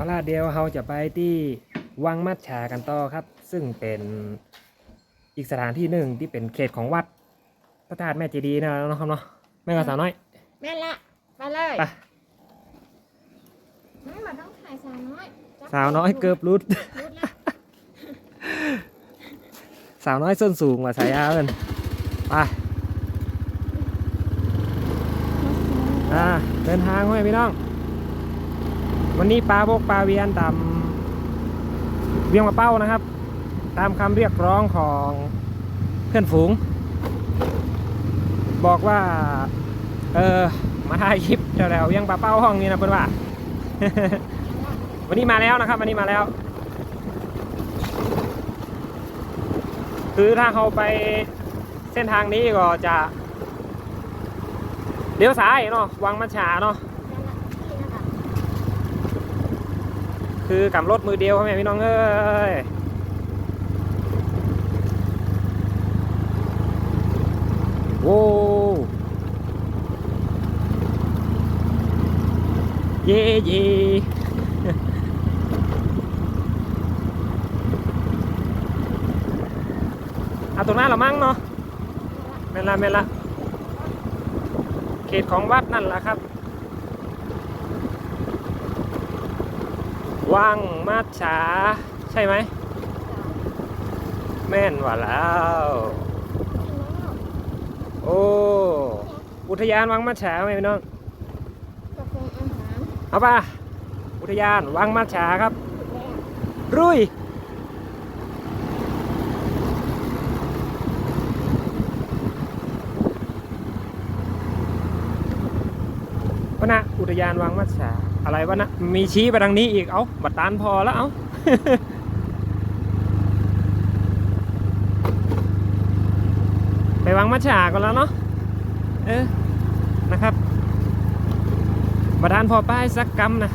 เอาล่ะเดียวเราจะไปที่วังมัดฉากันต่อครับ ซึ่งเป็นอีกสถานที่หนึ่งที่เป็นเขตของวัดพระธาตุแม่เจดีย์นะครับเนาะแม่กับสาวน้อยแม่นละไปเลยไปไม่มาต้องถ่ายสาวน้อยจับสาวน้อยเกือบรุดรุดละสาวน้อยส้นสูงกว่าสายยาวกันไปอ่าเดินทางไว้พี่น้อง วันนี้ปลาบกปลาเวียนตามเวียงมะเป้านะครับ ตามคำเรียกร้องของเพื่อนฝูง บอกว่า เออมาถ่ายคลิปแถวๆเวียงปลาเป้าห้องนี้นะเพื่อนว่า วันนี้มาแล้วนะครับ วันนี้มาแล้ว คือถ้าเขาไปเส้นทางนี้ก็จะเลี้ยวซ้ายเนาะวังมัชชาเนาะ นี่นะคะ คือกำรถมือเดียวพ่อแม่พี่น้องเอ้ยโว้เย่เย่เอาตรงหน้าเรามั่งเนาะเมนละเมนละเขตของวัดนั่นแหละครับ ว่างมาดฉาใช่ไหม แม่นว่าแล้ว โอ้ อุทยานวังมัดฉาไหมพี่น้องเอาป่ะอุทยานวังมัดฉาครับ รุ่ยวะนะอุทยานวังมัดฉา อะไรวะนะ มีชี้ไปทางนี้อีก เอาบัตรตานพอแล้ว เอาไปวังมัดฉาก่อนแล้วเนาะ เออ นะครับ บัตรตานพอป้ายสักกำนะ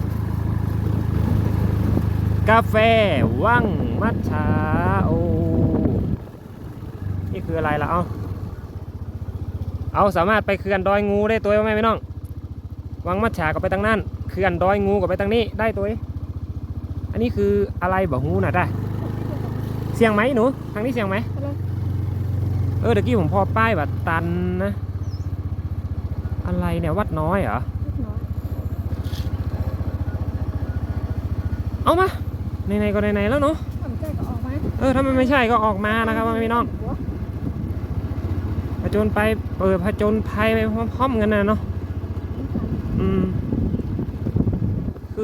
กาแฟว่างมัทฉาโอ้นี่คืออะไรล่ะ เอาเอาสามารถไปเขื่อนดอยงูได้ตัวไหมพี่น้องวังมัทฉาก็ไปทางนั้น เขื่อนดอยงูก็ไปทางนี้ได้ตัวอันนี้คืออะไรบ่หูน่ะได้ เสียงไหมหนูทางนี้เสียงไหมเออเดี๋ยวกี้ผมพอป้ายแบบตันนะ อะไรเนี่ยวัดน้อยเหรอเอามาในๆก็ในๆแล้วเนาะเออถ้ามันไม่ใช่ก็ออกมานะครับพ่อแม่พี่น้องผจญไปเปิดผจญภัยไปพร้อมๆกันนะเนาะอืม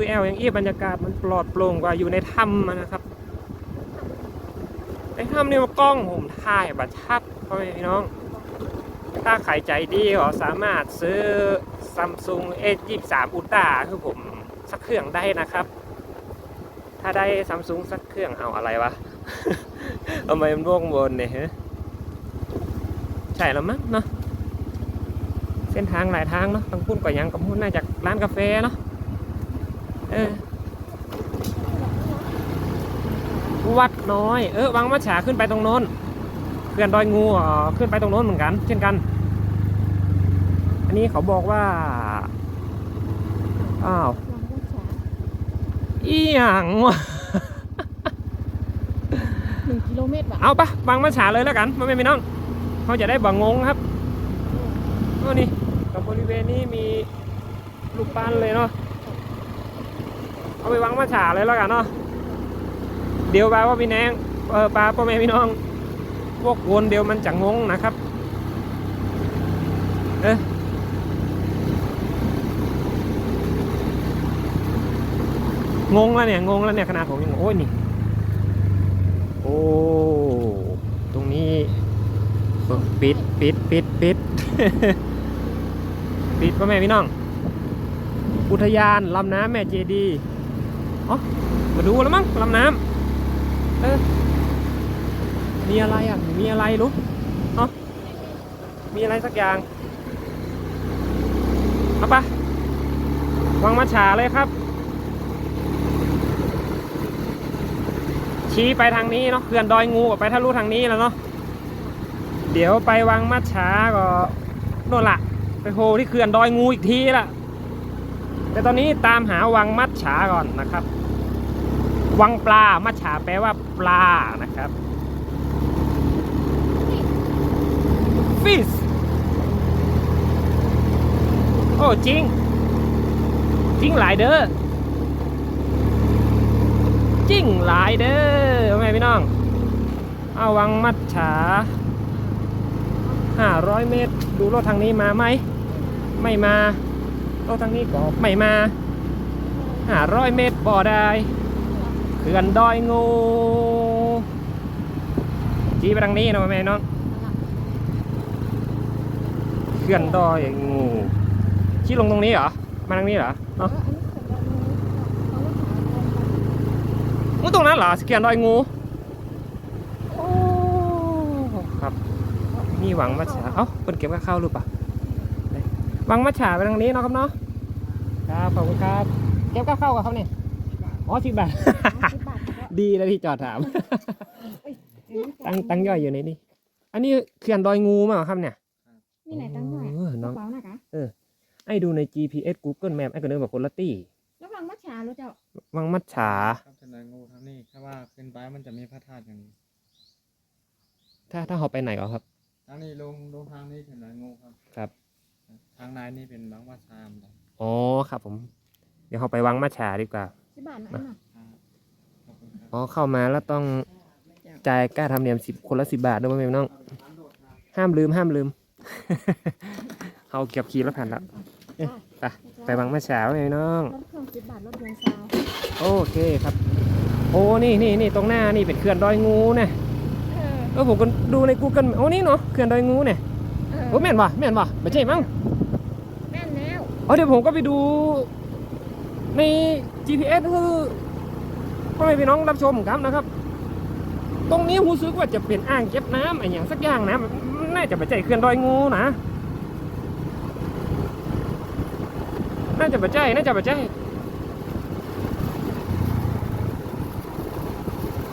คือแอลอย่างเอียบบรรยากาศมันปลอดโปร่งกว่าอยู่ในถ้ำนะครับในถ้ำนี่มันกล้องผมถ่ายบัตรชัดพ่อแม่พี่น้อง ถ้าใครใจดีก็สามารถซื้อ Samsung S23 Ultra คือผมสักเครื่องได้นะครับ ถ้าได้ Samsung สักเครื่องเอาอะไรวะทำไมมันวงวนเนี่ยฮะใช่แล้วมั้งเนาะเส้นทางหลายทางเนาะทางพุ่นก็ยังกับพุ่นน่าจากร้านกาแฟเนาะ เออ วัดน้อย เออ วังมัจฉาขึ้นไปตรงโน้นเขื่อนดอยงูอะขึ้นไปตรงโน้นเหมือนกัน เช่นกัน อันนี้เขาบอกว่า อ้าวหลังวัดฉาอีหยังวะหนึ่งกิโลเมตรว่ะเอาปะวังมัจฉาเลยแล้วกันไม่เป็นพี่น้องเขาจะได้บังงงครับโอ้นี่กับบริเวณนี้มีลูกปั้นเลยเนาะ เอาไปวางมัจฉาเลยแล้วกันเนาะเดี๋ยวปลาว่าพี่แนงเออปลาพ่อแม่พี่น้อง พวกวนเดี๋ยวมันจะงงนะครับ เอะงงแล้วเนี่ยงงแล้วเนี่ยขนาดผมยังงงโอ้ยนี่โอ้ตรงนี้ปิดปิดปิดปิดปิดพ่อแม่พี่น้อง อุทยานลำน้ำแม่เจดี อ๋อมาดูแล้วมั้งลำน้ำเออมีอะไรอะ มีอะไรรู้เนาะมีอะไรสักอย่าง เอาปะวางมัดฉาเลยครับ ชี้ไปทางนี้เนาะเขื่อนดอยงูก็ไปทะลุทางนี้แล้วเนาะเดี๋ยวไปวังมัดฉาก็โน่นละไปโผล่ที่เขื่อนดอยงูอีกทีละแต่ตอนนี้ตามหาวังมัด ฉาก่อนนะครับ วังปลา มัจฉาแปลว่าปลานะครับ fish โอ้จริง จริงหลายเด้อจริงหลายเด้อว่พี่น้อง เอาวังมัดฉา500 เมตร ดูรถทางนี้มาไหม ไม่มารถทางนี้ก็ไม่มา 500เมตรบ่ได้เขื่อนดอยงูจีไปทางนี้นะแม่น้องเขื่อนดอยงูชี้ลงตรงนี้เหรอมาทางนี้เหรอเนาะเขื่อนดอยงูเขาก็ถามตรงนั้นเหรอเขื่อนดอยงูโอ้ครับนี่หวังมัจฉาเอ้าเปิดเก็บกับข้าวรือเปล่าไหนหวังมัจฉาไปทางนี้เนาะครับเนาะครับขอบคุณครับ เก็บกับข้าวกับเขาเนี่ยอ๋อสิบบาทสิบบาทก็ดีแล้วที่จอดถาม ตั้งตั้งย่อยอยู่ในนี่อันนี้เขื่อนดอยงูมั้งเหรอครับเนี่ยนี่ไหนตั้งหน่อยเออกระน้องเป๋าหนักอะไอ้ดูใน GPS Google Map ไอ้ก็เดินแบบคนละตี้ระวังมัจฉารู้เจ้าวังมัจฉาครับเสนองูทางนี้แค่ว่าขึ้นไปมันจะมีพระธาตุอย่างนี้ ถ้าถ้าเขาไปไหนก็ครับทางนี้ลงลงทางนี้เสนองูครับ ครับ ทางในนี่เป็นบางวัดชามครับอ๋อครับผมเดี๋ยวเขาไปวังมัจฉาดีกว่าสิบบาทนะอันน่ะขอบคุณครับอ๋อเข้ามาแล้วต้องจ่ายค่าธรรมเนียมสิบคนละสิบาทด้วยไหมน้อง ห้ามลืมห้ามลืม เขาเก็บคีย์แล้วผ่านแล้วเอ๊ะไปไปวังมัจฉาไหมน้อง รถเครื่องสิบบาทรถยนต์ซาวโอเคครับ โอ้นี่นี่นี่ตรงหน้านี่เป็นเขื่อนดอยงูนะเออเออผมก็ดูใน Google โอ้นี่เนาะเขื่อนดอยงูเนี่ยเออโอ้แม่นว่ะแม่นว่ะไม่ใช่มั้งแม่นแล้วอ๋อเดี๋ยวผมก็ไปดู ใน GPS คือพ่อแม่พี่น้องรับชมครับนะครับ ตรงนี้รู้สึกว่าจะเป็นอ่างเก็บน้ำอะไรอย่างสักอย่างนะน่าจะไปใจเขื่อนดอยงูนะน่าจะไปใจน่าจะไปใจ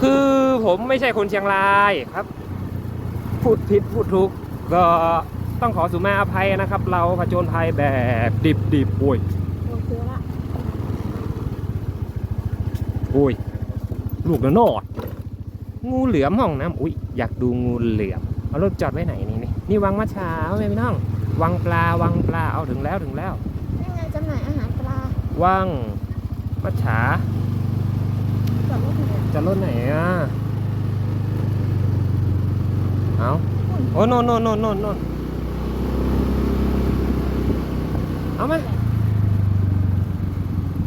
คือผมไม่ใช่คนเชียงรายครับ พูดผิดพูดถูกก็ต้องขอสุมาอภัยนะครับ เราผจญภัยแบบดิบดิบๆโอ้ย โดนเจอละ โอ้ย ลูกระโนดงูเหลือมห้องน้ำอุ้ยอยากดูงูเหลือมเอารถจอดไว้ไหนนี่นี่นี่วังมะเช้าแม่พี่น้อง วังปลาวังปลาเอาถึงแล้วถึงแล้วยังไงจำหน่ายอาหารปลาวังมัจฉาจอดรถไหนอะจะรถไหนอะเอาโอ้โนนโนนโนนโนนโนนเอาไหม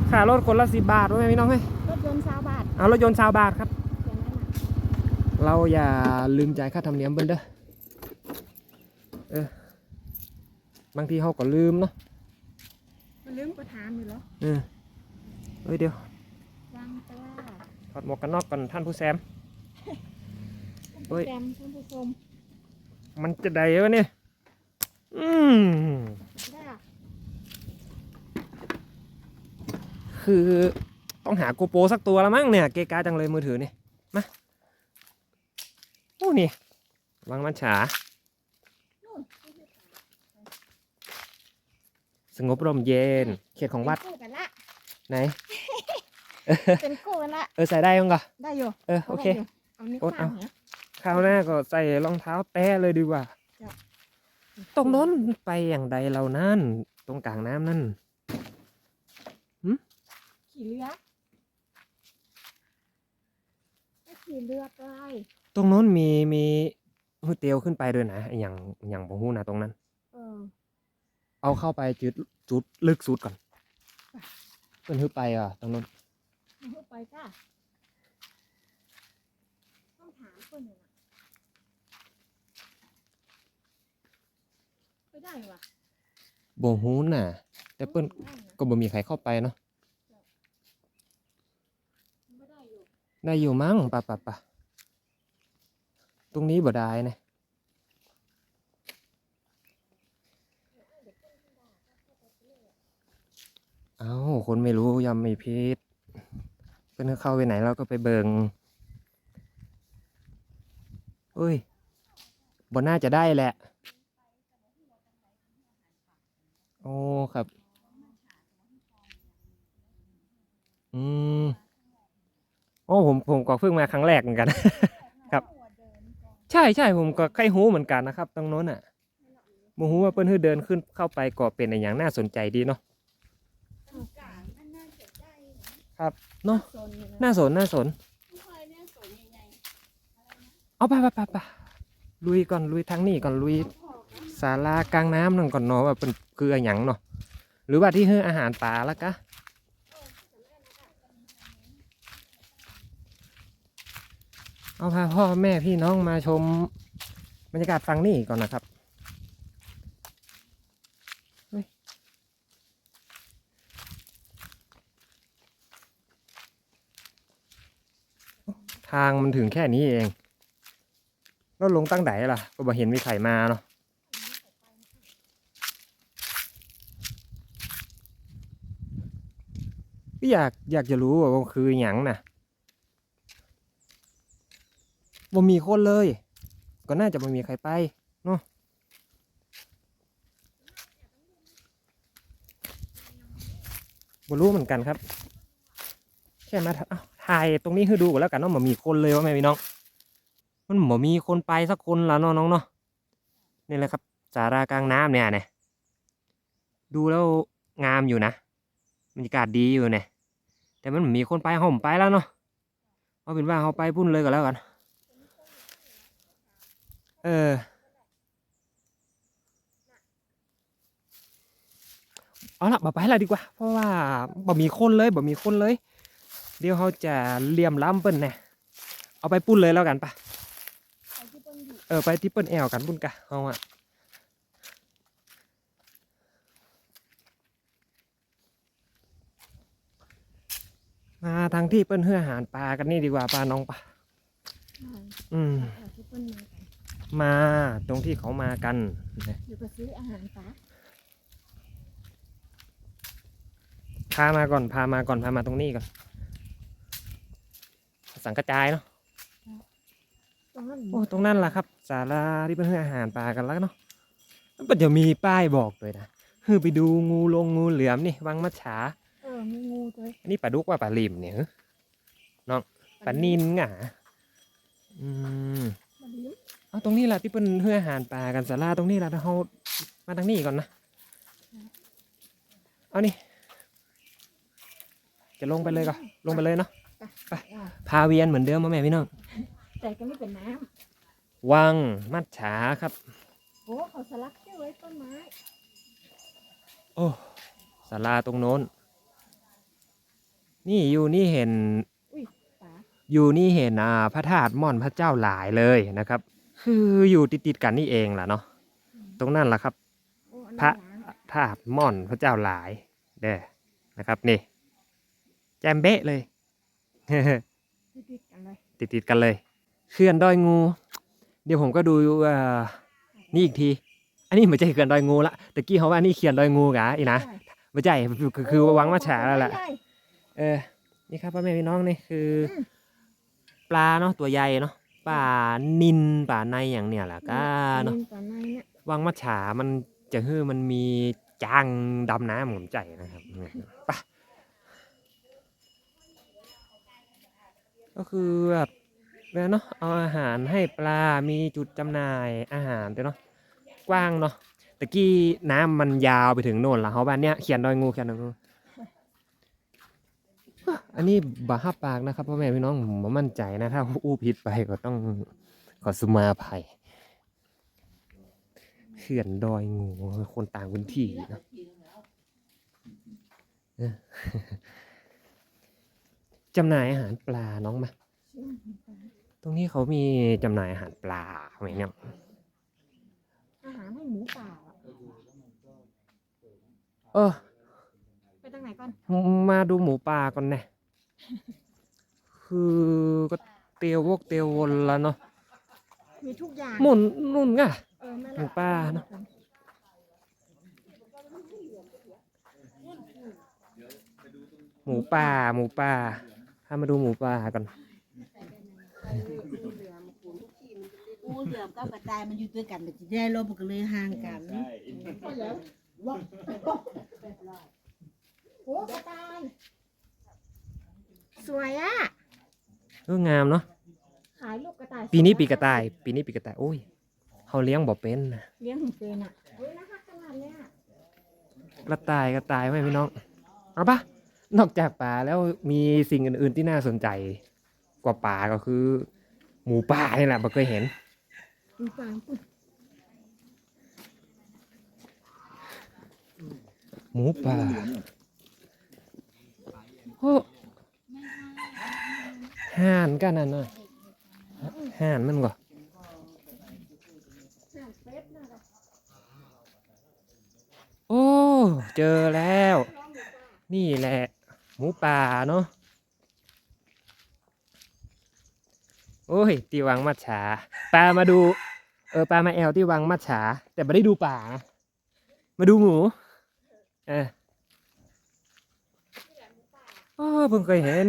ค่ารถคนละสิบบาทไหมพี่น้องไหม เอารถยนต์ซาวบาทครับอย่างนั้นน่ะเราอย่าลืมจ่ายค่าธรรมเนียมเบิ้นเด้อเออบางทีเขาก็ลืมเนาะมันลืมประทานอยู่เหรอเออเอ้ยเดี๋ยววางปลาถอดหมวกกันน็อกก่อนท่านผู้แซมเฮ้ยแซมท่านผู้ชมมันจะได้วะเนี่ยอืมได้อะคือ ต้องหาโกโปรสักตัวละมั้งเนี่ย เกะกาจังเลยมือถือนี่ มาโอ้นี่วางมันฉานู่นสงบร่มเย็น เขตของวัด เป็นกู้กันละไหน เป็นกู้กันละเออใส่ได้ยังก่ะได้อยู่เออโอเคได้ยู่เอานิ้วกดข้าเอางเนี่ยคราวหน้าก็ใส่รองเท้าแตะเลยดีกว่าจ้ะตรงโน้นไปอย่างใดเรานั่น ตรงกลางน้ำนั่นขี่เรือ ไม่ขี่เรือไปตรงโน้นมีมีหูเตียวขึ้นไปด้วยนะไอ้อย่างอย่างบ่ฮู้นะตรงนั้น เออเอาเข้าไปจุดจุดลึกสุดก่อนเพิ่นฮึบไปอะตรงโน้นมาพูดไปจ้าต้องถามคนหนึ่งอะไม่ได้ว่ะบ่ฮู้น่ะ แต่เปิ้นได้นะก็บ่มีใครเข้าไปเนาะ ไม่ได้อยู่ ได้อยู่มั้งปะปะปะตรงนี้บ่ได้นะเอ้าคนไม่รู้ยำไม่พิษเพิ่นเข้าไปไหนเราก็ไปเบิงเอ้ยบ่น่าจะได้แหละ โอ้ ครับ อืม โอ้ ผมผมก็เพิ่งมาครั้งแรกเหมือนกัน ครับ ใช่ใช่ผมก็ใครหูเหมือนกันนะครับ ตรงโน้นอะโมหูว่าเปิ้นฮือเดินขึ้นเข้าไปก็เป็นอะไรอย่างน่าสนใจดีเนาะครับเนาะน่าสนน่าสน เอาไปไปไปไปลุยก่อนลุยทางนี้ก่อนลุยศาลากลางน้ำนั่นก่อนเนาะว่าเป็นคืออะไรหยังเนาะหรือว่าที่ให้อาหารปลาละกะ เอาพาพ่อแม่พี่น้องมาชมบรรยากาศฟังนี่ก่อนนะครับทางมันถึงแค่นี้เองแล้วลงตั้งไหนล่ะ ก็บ่เห็นมีใครมาเนาะอยากอยากจะรู้ว่าคือหยังน่ะ บ่มีคนเลย ก็น่าจะบ่มีใครไปเนาะบ่รู้เหมือนกันครับ แค่มาถ่ายตรงนี้ให้ดูก่อนแล้วกันเนาะบ่มีคนเลยว่าแม่พี่น้อง มันบ่มีคนไปสักคนละเนาะน้องเนาะนี่แหละครับสารากลางน้ำเนี่ยเนี่ยดูแล้วงามอยู่นะบรรยากาศดีอยู่เนี่ยแต่มันมีคนไปเขาผมไปแล้วเนาะเอาเป็นว่าเขาไปพุ่นเลยก็แล้วกัน เออ เอาละบ่ไปละดีกว่า เพราะว่าบ่มีคนเลยบ่มีคนเลย เดี๋ยวเขาจะเลี่ยมล้ำเปิ้นแน่เอาไปปุ้นเลยแล้วกันปะไปที่ต้นอยู่เออไปที่เปิ้นแอลกันปุ้นกะเอาอะมาทางที่เปิ้นเฮืออาหารปลากันนี่ดีกว่าปลาน้องปะใช่อืมเอาที่ต้น มากันมาตรงที่เขามากันนะเดี๋ยวไปซื้ออาหารปลาพามาก่อนพามาก่อนพามาตรงนี้ก่อน สังกระจายเนาะตรงนั้นโอ้ตรงนั้นแหละครับศาลาที่เปิ้นเฮืออาหารปลากันแล้วเนาะมันจะมีป้ายบอกเลยนะคือไปดูงูลงงูเหลือมนี่วังมัจฉาเออมีงูด้วยอันนี้ปลาดุกว่าปลาลิมเนี่ยน้องปลานินง่ะอืมมา เลี้ยงเอาตรงนี้แหละที่เป็นเฮืออาหารปลากันสาราตรงนี้แหละเรามาทางนี้ก่อนนะ เอานี่ จะลงไปเลยก่อนลงไปเลยเนาะ ไปอะพาเวียนเหมือนเดิมมาแม่พี่น้อง แต่ก็ไม่เป็นน้วังมัดฉาครับำโอ้เขาสลักชื่อไว้ต้นไม้ โอ้ศาลาตรงโน้น นี่อยู่นี่เห็นปลาอยู่นี่เห็นอ่าพระธาตุม่อนพระเจ้าหลายเลยนะครับ คืออยู่ติดๆกันนี่เองล่ะเนาะตรงนั้นล่ะครับโอ้อันพระนี้ล้างธาตุม่อนพระเจ้าหลายเด้อนะครับนี่ แจมเบ้เลย ติดๆกันเลยติดๆกันเลยเขื่อนดอยงู เดี๋ยวผมก็ดูเอ่อนี่อีกที อันนี้ไม่ใช่เขื่อนดอยงูละตะกี้เขาว่านี่เขื่อนดอยงูกะอีนะใช่ไม่ใช่คือคือวังมาฉาแล้วแหละใช่เออนี่ครับพ่อแม่พี่น้องนี่คืออมปลาเนาะตัวใหญ่เนาะ ปลานินปลาในอย่างเนี้ยแหละก็เนาะปลปลาในเนี่ยวังมัจฉามันจะฮือมันมีจางดำน้ำผมใจนะครับไปะก็คือแบบเนี่ยเนาะเอาอาหารให้ปลา มีจุดจำหน่ายอาหารด้วยเนาะกว้างเนาะตะกี้น้ำมันยาวไปถึงโน่นละเขาบ้านเนี้ยเขียนดอยงูเขียนดอยงู อันนี้บาฮับปากนะครับพ่อแม่พี่น้องผมบ่มั่นใจนะ ถ้าอู้ผิดไปก็ต้องขอสุมาภัยเขื่อนดอยงูคนต่างพื้นที่เนอะเออจำหน่ายอาหารปลาน้องมาชื่ออาหารปลาตรงนี้เขามีจำหน่ายอาหารปลาไหมเนี่ยอาหารให้หมูป่าอะเออไปทางไหน ก่อนมาดูหมูป่าก่อนแน่คือก็เตียววกเตียววนแล้วเนาะมีทุกอย่างหมุนนุ่นง่ะเออแม่หมูป่าเนอะหมูป่าหมูป่าพามาดูหมูป่าก่อนงูเหลือมกับกระต่ายมันอยู่ด้วยกันแต่จะได้ลบมันก็เลยห่างกัน โอ้กระต่าย สวยอะอองามเนาะขายลูกกระต่ายปีนี้ปีกระต่าย ปีนี้ปีกระต่ายโอ้ยเขาเลี้ยงบ่เป็นนะเลี้ยงของเป็นอะเฮ้ยนะคะขนาดเนี้ยกระต่ายกระต่ายไหมพี่น้องเอาปะนอกจากป่าแล้วมีสิ่งอื่นๆที่น่าสนใจ กว่าป่าก็คือ หมูป่านี่แหละบ่เคยเห็นมีฟางปุ๊บหมูป่า โอ้ห่านกันนั่นน่ะห่านมันก่อนโอ้ เจอแล้ว นี่แหละ หมูป่าเนาะโอ้ย ตีวังมัดฉาปลามาดู เออปลามาแอลที่วังมัดฉาแต่ไม่ได้ดูป่านะ มาดูหมู เออโอ้ เพิ่งเคยเห็น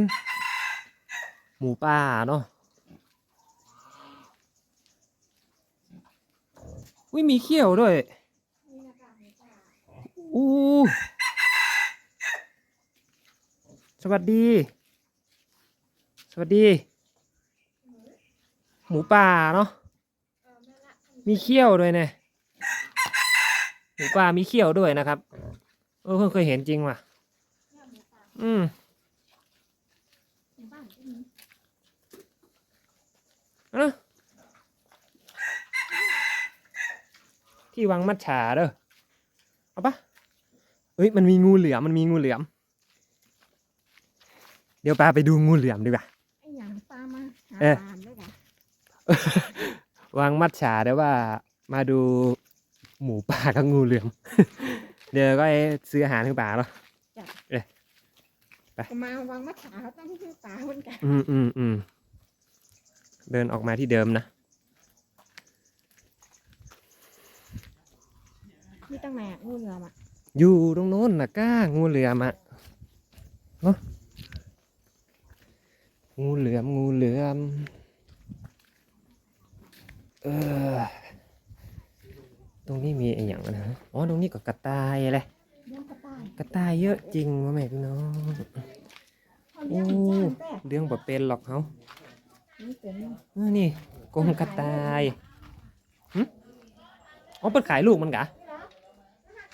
หมูป่าเนาะอุ้ยมีเขี้ยวด้วยอู้สวัสดี สวัสดี หมูป่าเนาะ มีเขี้ยวด้วยเนี่ย หมูป่ามีเขี้ยวด้วยนะครับ เออเพิ่งเคยเห็นจริงว่ะ อืม ในบ้านก็มี เอ้าที่วังมัดฉาเด้อเอาปะเอ้ยมันมีงูเหลือมมันมีงูเหลือม เดี๋ยวปาไปดูงูเหลือมดีกว่าไอ้หยางปลามาหาเอ๊ะปลาด้วยกันวางมัดฉาเดี๋ยวว่า มาดูหมูป่ากับงูเหลือม เดี๋ยวก็ไอ้ซื้ออาหารให้ป่าเนาะก็มาวางมะขามเขาต้องชื่อปลาเหมือนกัน อืมอืมอืม เดินออกมาที่เดิมนะนี่ตั้งไหนอะงูเหลือมอะอยู่ตรงโน้นนะก้างูเหลือมอะเนาะงูเหลือมงูเหลือมเออตรงนี้มีไอ้อย่างนะอ๋อตรงนี้ก็กระต่ายอะไรเลี้ยงกระต่ายกระต่ายเยอะจริงวะแม่พี่น้องเขาเลี้ยงเหมือนจ้างแต่เรื่องบ่เป็นหรอกเขานี่ เป็นเออนี่กรงกระต่ายหึอ๋อเปิดขายลูกมันกะ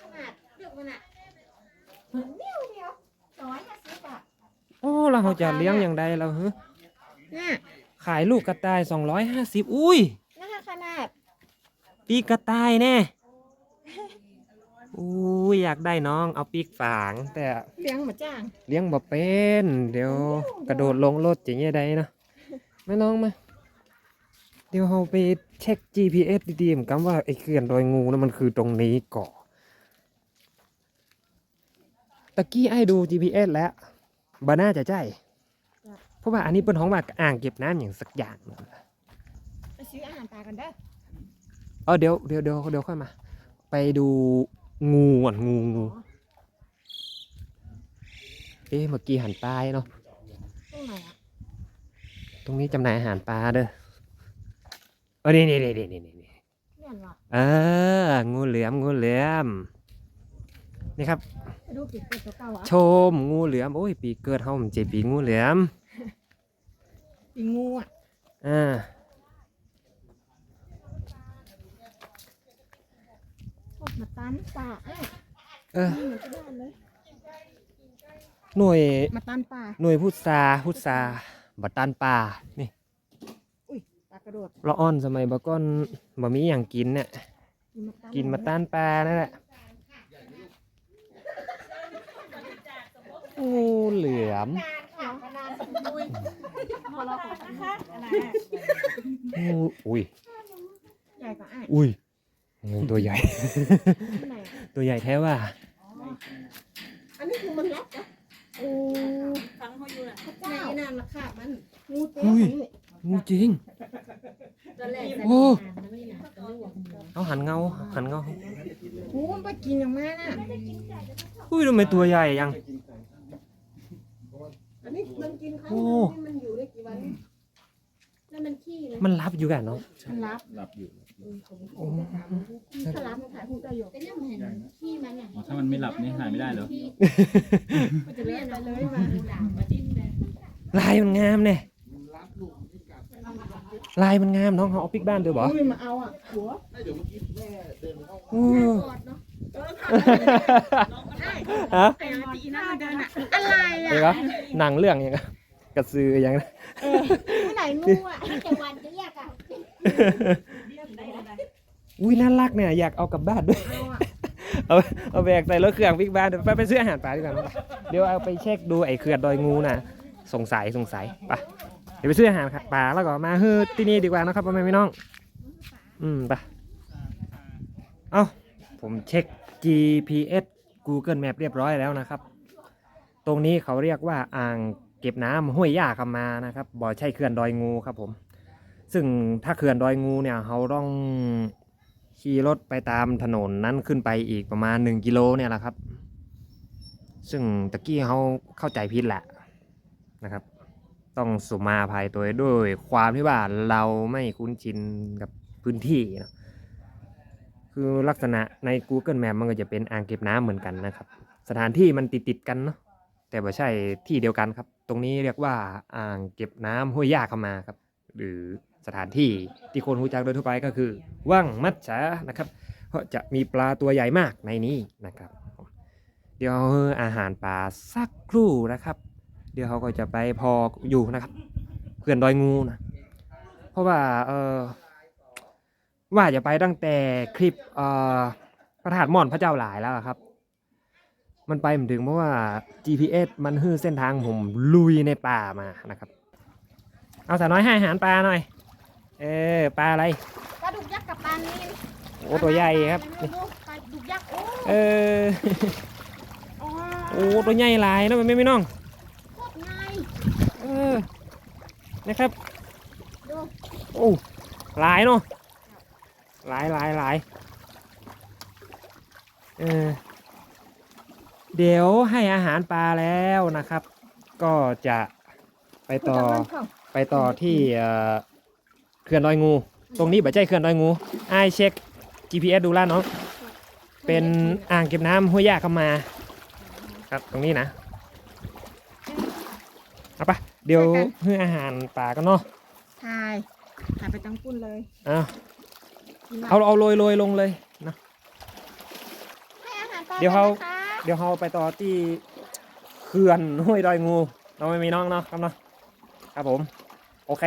ขนาดเลือกมันอะเดียวเดียวร้อยห้าสิบบาทโอ้เราเขาจะเลี้ยงอย่างใดเราเฮ้ยเนี่ยขายลูกกระต่าย250อุ้ยนะคะขนาดปีกกระต่ายแน่อุ้ยอยากได้น้องเอาปีกฝาง แต่เลี้ยงเหมือนจ้าง เลี้ยงบ่เป็น เดี๋ยวกระโดดลงรถอย่างเงี้ยได้นะ ไม่น้องมา เดี๋ยวเราไปเช็ค GPS ดีๆเหมือนกันว่าไอ้เขื่อนดอยงูนั้นมันคือตรงนี้ก่อนตะกี้ไอ้ดู GPS แล้วบ่น่าจะใช่เพราะว่าอันนี้เป็นห้องว่าอ่างเก็บน้ำอย่างสักอย่างหนึ่งไปซื้ออาหารปลากันเด้อเออเดี๋ยวเดี๋ยวเดี๋ยวเดี๋ยวค่อยมา ไปดูงูก่อนงูงูเอ๊ะเมื่อกี้หันปลายเนาะตรงไหนอะ ตรงนี้จำหน่ายอาหารปลาเด้อเออนี่นี่นี่นี่นี่นี่เลี้ยงเหรอเออ งูเหลือม งูเหลือม นี่ครับไปดูปีกเป็ดตัวเก่าอะชม งูเหลือม โอ้ย ปีเกิดเฮามันเจปีงูเหลือม ปีงูอะอ่า พวกมาตันปลาอะเออ นี่เหมือนจะได้เลยหน่วย มาตันปลาหน่วยพุทราพุทรา บัตตันป่านี่ปลากระโดดละอ่อนสมัยบะก้อนบะมีอย่างกินเนี่ยกินมาต้านปลานั่นแหละงูเหลือมงูอุ้ยใหญ่กว่าอะอุ้ยงูตัวใหญ่ ที่ไหนอะ ตัวใหญ่แท้ว่า อันนี้คือมันล็อกเหรอโอ้ ฟังเขาอยู่น่ะ พระ ใน เจ้า นั่นราคามัน งูเต้ อุ้ย นี่ งูจริง ตอนแรก โอ้ ไม่หนักก็ไม่หวัง เอา หันเงา หันเงางูมันไปกินอย่างมาน่ะอุ้ยทำไมตัวใหญ่ยัง อันนี้มันกินครั้งโอ้นึงนี่มันอยู่ได้กี่วันแล้วมันขี้เลยมันรับอยู่กันเนาะ มันรับหลับอยู่โอ้ถ้ารับมันขายหูได้อยู่ก็ยังเห็นขี้มันอะอ๋อถ้ามันไม่หลับนี่หายไม่ได้เหรอขี้มันจะเลี้ยงไปเลยมามาด่ามาดิ้นเลยลายมันงามเนี่ยมันรับลูก ลายมันงามน้องเขาเอาปิกบ้านด้วยบ่อุ้ยมาเอาอะหัวโอ้กอดเนาะฮะไอ้ตีน่าเดินอะอะไรเดี๋ยวอะก็หนังเรื่องยังไงกระซือยังนะที่ไหนงูอะแต่วันจะแยกอะอุ้ยน่ารักเนี่ยอยากเอากลับบ้านด้วยเอาเอาแบกใส่รถเครื่องบิ๊กบ้านเดี๋ยวไปไปซื้ออาหารปลาดีกว่าเดี๋ยวเอาไปเช็คดูไอ้เขื่อนดอยงูน่ะ สงสัยสงสัยไป เดี๋ยวไปซื้ออาหารครับปลาแล้วก็มาเฮ้อที่นี่ดีกว่านะครับพ่อแม่พี่น้อง อืมไปเอ้าผมเช็ค GPS Google Map เรียบร้อยแล้วนะครับ ตรงนี้เขาเรียกว่าอ่างเก็บน้ำห้วยย่าคำมานะครับ บ่อใช่เขื่อนดอยงูครับผม ซึ่งถ้าเขื่อนดอยงูเนี่ยเขาต้องขี่รถไปตามถนนนั้นขึ้นไปอีกประมาณ 1 กิโลเนี่ยแหละครับ ซึ่งตะกี้เขาเข้าใจผิดแหละนะครับ ต้องสุมาภัยตัวด้วยความที่ว่าเราไม่คุ้นชินกับพื้นที่เนะคือลักษณะใน Google Map มันก็จะเป็นอ่างเก็บน้ำเหมือนกันนะครับ สถานที่มันติดติดกันเนาะแต่ไม่ใช่ที่เดียวกันครับ ตรงนี้เรียกว่าอ่างเก็บน้ำห้วยยาคำมาครับ หรือสถานที่ที่คนรู้จักโดยทั่วไปก็คือว่างมัดฉานะครับ เพราะจะมีปลาตัวใหญ่มากในนี้นะครับ เดี๋ยวอาหารปลาสักครู่นะครับ ดี๋ยวเขาก็จะไปพออยู่นะครับเขื่อนดอยงูนะเพราะว่าเออว่าจะไปตั้งแต่คลิปเอ่อพระธาตุหม่อนพระเจ้าหลายแล้วอะครับ มันไปไม่ถึงเพราะว่า GPS มันฮื้อเส้นทางผมลุยในป่ามานะครับ เอาสาวน้อยให้อาหารปลาหน่อย เออปลาอะไรปลาดุกยักษ์กับปลานีนโอ้ตัวใหญ่ครับปลาดุกยักษ์โอ้เออโอ้ตัวใหญ่หลายเนอะแม่ไม่น้องโคตรง่ายเออนะครับดูโอ้หลายเนาะหลายหลายหลายเออเดี๋ยวให้อาหารปลาแล้วนะครับ ก็จะไปต่อไปต่อที่เอ่อเขื่อนดอยงู ตรงนี้บ่ใช่เขื่อนดอยงูไอายเช็ค GPS ดูแลวเนาะเป็นอ่างเก็บน้ำห้วยยาเข้ามา ครับตรงนี้นะ เอาปะ เดี๋ยวให้อาหารปลากันเนาะใช่หายไปจังปุ้นเลยเอาเอาเอาโรยโรยลงเลยนะให้อาหารปลาเดี๋ยวเขาไปนะคะเดี๋ยวเราไปต่อที่เขื่อนห้วยดอยงู เราไม่มีน้องเนาะครับเนาะครับผม โอเค